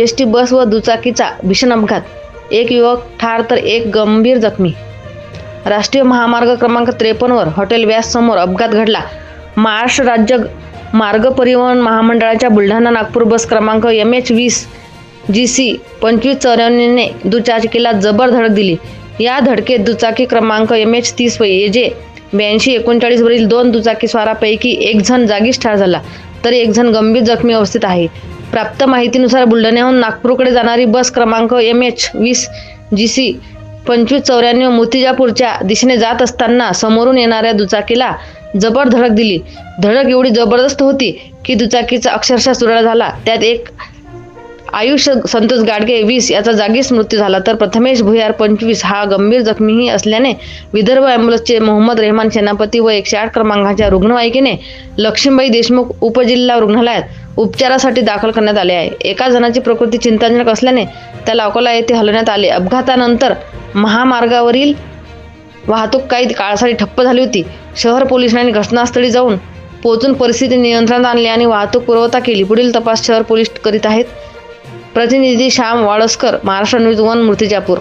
S T bus व दुचाकीचा भीषण अपघात. एक युवक ठार तर एक गंभीर जखमी. राष्ट्रीय महामार्ग क्रमांक त्रेपन्नवर हॉटेल व्यास समोर अपघात घडला. महाराष्ट्र राज्य मार्ग परिवहन महामंडळाच्या बुलढाणा नागपूर बस क्रमांक एम एच वीस जी सी पंचवीस चौऱ्याण्णवने दुचाकीला जबर धडक दिली. या धडकेत दुचाकी क्रमांक एम एच तीस ए जे ब्याऐंशी एकोणचाळीसवरील दोन दुचाकी स्वारापैकी एक जण जागीच ठार झाला. तर एक जण गंभीर जखमी अवस्थेत आहे. प्राप्त माहितीनुसार बुलढाण्याहून नागपूरकडे जाणारी बस क्रमांक एम एच वीस जी सी पंचवीस चौऱ्याण्णव मुतिजापूरच्या दिशेने जात असताना समोरून येणाऱ्या दुचाकीला जबर धडक दिली. धडक एवढी जबरदस्त होती की दुचाकीचा अक्षरशः सुराळा झाला. त्यात एक आयुष संतोष गाडगे वीस याचा जागीच मृत्यू झाला. तर प्रथमेश भुयार पंचवीस हा गंभीर जखमीही असल्याने विदर्भ ॲम्ब्युलन्सचे मोहम्मद रेहमान सेनापती व एकशे आठ क्रमांकाच्या रुग्णवाहिकेने लक्ष्मीबाई देशमुख उपजिल्हा रुग्णालयात उपचारासाठी दाखल करण्यात आले आहे. एका जणाची प्रकृती चिंताजनक असल्याने त्याला अकोला येथे हलवण्यात आले. अपघातानंतर महामार्गावरील वाहतूक काही काळासाठी ठप्प झाली होती. शहर पोलिसांनी घटनास्थळी जाऊन पोहोचून परिस्थिती नियंत्रणात आणली आणि वाहतूक पुरवठा केली. पुढील तपास शहर पोलीस करीत आहेत. प्रतिनिधी श्याम वाळस्कर महाराष्ट्र न्यूज वन मूर्तिजापूर.